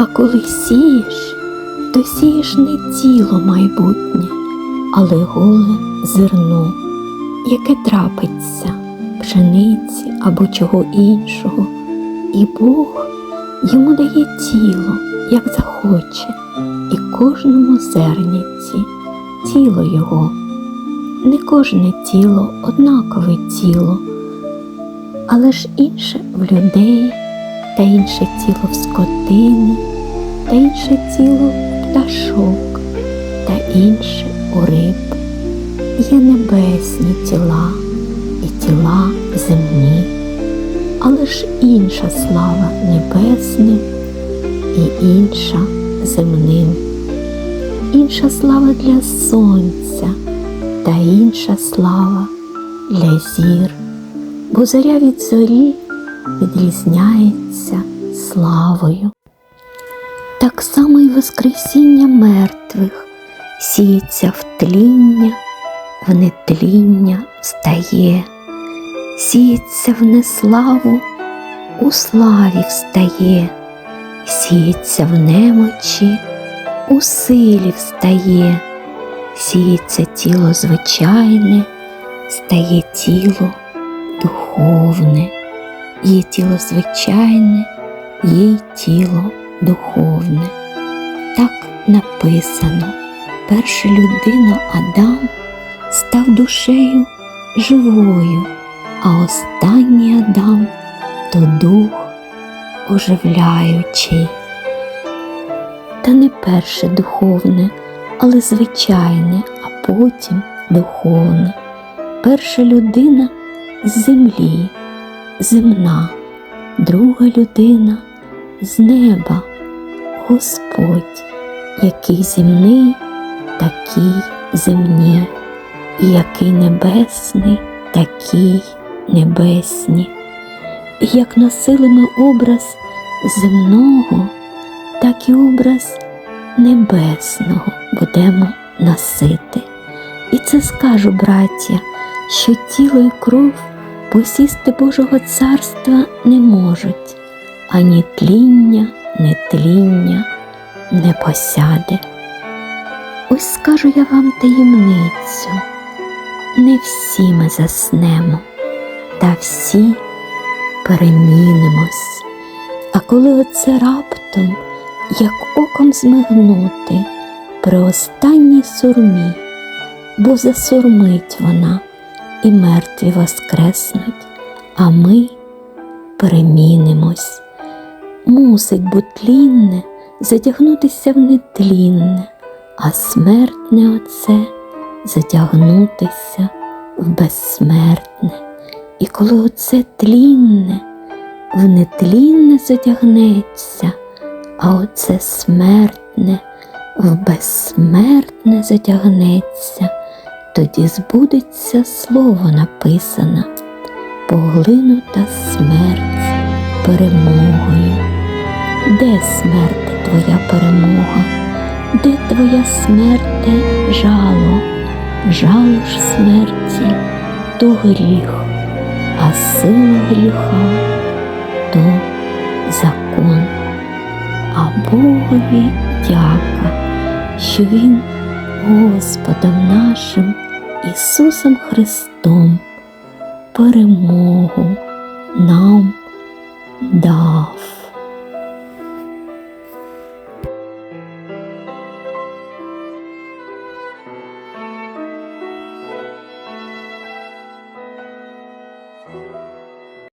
А коли сієш, то сієш не тіло майбутнє, але голе зерно, яке трапиться пшениці або чого іншого, і Бог йому дає тіло, як захоче, і кожному зерняці тіло його. Не кожне тіло однакове тіло, але ж інше в людей, та інше тіло в скотини, та інше тіло в пташок, та інше у риб. Є небесні тіла і тіла земні, але ж інша слава небесним і інша земним, інша слава для сонця та інша слава для зір, бо зоря від зорі відрізняється славою. Так само й Воскресіння мертвих сіється в тління, в нетління встає, сіється в неславу, у славі встає, сіється в немочі, у силі встає, сіється тіло звичайне, стає тіло духовне, є тіло звичайне, є й тіло духовне. Так написано, перша людина Адам став душею живою, а останній Адам то дух оживляючий. Та не перше духовне, але звичайне, а потім духовне. Перша людина з землі, земна, друга людина з неба, Господь, який земний, такий земні, і який небесний, такий небесні. І як носили ми образ земного, так і образ небесного будемо носити. І це скажу, браття, що тіло і кров посісти Божого царства не можуть, ані тління, не тління не посяде. Ось скажу я вам таємницю, не всі ми заснемо, та всі перемінимось. А коли оце раптом, як оком змигнути при останній сурмі, бо засурмить вона, і мертві воскреснуть, а ми перемінимось. Мусить бутлінне затягнутися в нетлінне, а смертне оце затягнутися в безсмертне. І коли оце тлінне в нетлінне затягнеться, а оце смертне в безсмертне затягнеться, тоді збудеться слово написане, поглинута смерть перемогою. Де смерте твоя перемога? Де твоя смерте жало? Жало ж смерті то гріх, а сила гріха то закон. А Богові дяка, що Він Господом нашим Ісусом Христом перемогу нам дав.